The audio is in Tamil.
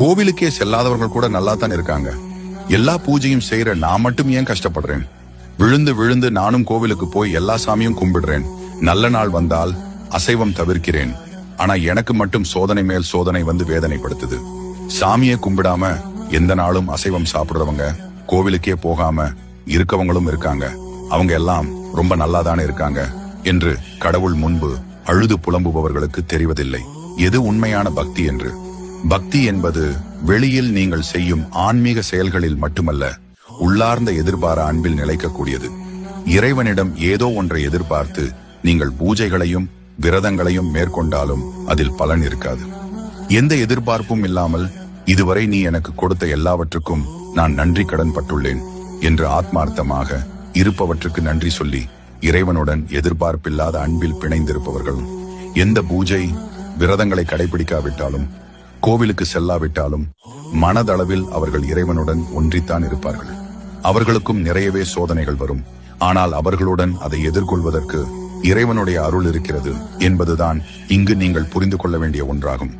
கோவிலுக்கே செல்லாதவர்கள் கூட நல்லா தான் இருக்காங்க. எல்லா பூஜையும் செய்யற நான் மட்டும் ஏன் கஷ்டப்படுறேன்? விழுந்து விழுந்து நானும் கோவிலுக்கு போய் எல்லா சாமியும் கும்பிடுறேன். நல்ல நாள் வந்தால் அசைவம் தவிர்க்கிறேன். ஆனா எனக்கு மட்டும் சோதனை மேல் சோதனை வந்து வேதனைப்படுத்துது. சாமியை கும்பிடாம எந்த நாளும் அசைவம் சாப்பிடுறவங்க கோவிலுக்கே போகாம இருக்கவங்களும் இருக்காங்க. அவங்க எல்லாம் ரொம்ப நல்லாதானே இருக்காங்க என்று கடவுள் முன்பு அழுது புலம்புபவர்களுக்கு தெரிவதில்லை. எது உண்மையான பக்தி என்று? பக்தி என்பது வெளியில் நீங்கள் செய்யும் ஆன்மீக செயல்களில் மட்டுமல்ல உள்ளார்ந்த எதிர்பார அன்பில் நிலைக்கக்கூடியது. இறைவனிடம் ஏதோ ஒன்றை எதிர்பார்த்து நீங்கள் பூஜைகளையும் விரதங்களையும் மேற்கொண்டாலும் அதில் பலன் இருக்காது. எந்த எதிர்பார்ப்பும் இல்லாமல் இதுவரை நீ எனக்கு கொடுத்த எல்லாவற்றுக்கும் நான் நன்றி கடன் பட்டுள்ளேன் என்று ஆத்மார்த்தமாக இருப்பவற்றுக்கு நன்றி சொல்லி இறைவனுடன் எதிர்பார்ப்பில்லாத அன்பில் பிணைந்திருப்பவர்களும் எந்த பூஜை விரதங்களை கடைபிடிக்காவிட்டாலும் கோவிலுக்கு செல்லாவிட்டாலும் மனதளவில் அவர்கள் இறைவனுடன் ஒன்றித்தான் இருப்பார்கள். அவர்களுக்கும் நிறையவே சோதனைகள் வரும். ஆனால் அவர்களுடன் அதை எதிர்கொள்வதற்கு இறைவனுடைய அருள் இருக்கிறது என்பதுதான் இங்கு நீங்கள் புரிந்து கொள்ள வேண்டிய ஒன்றாகும்.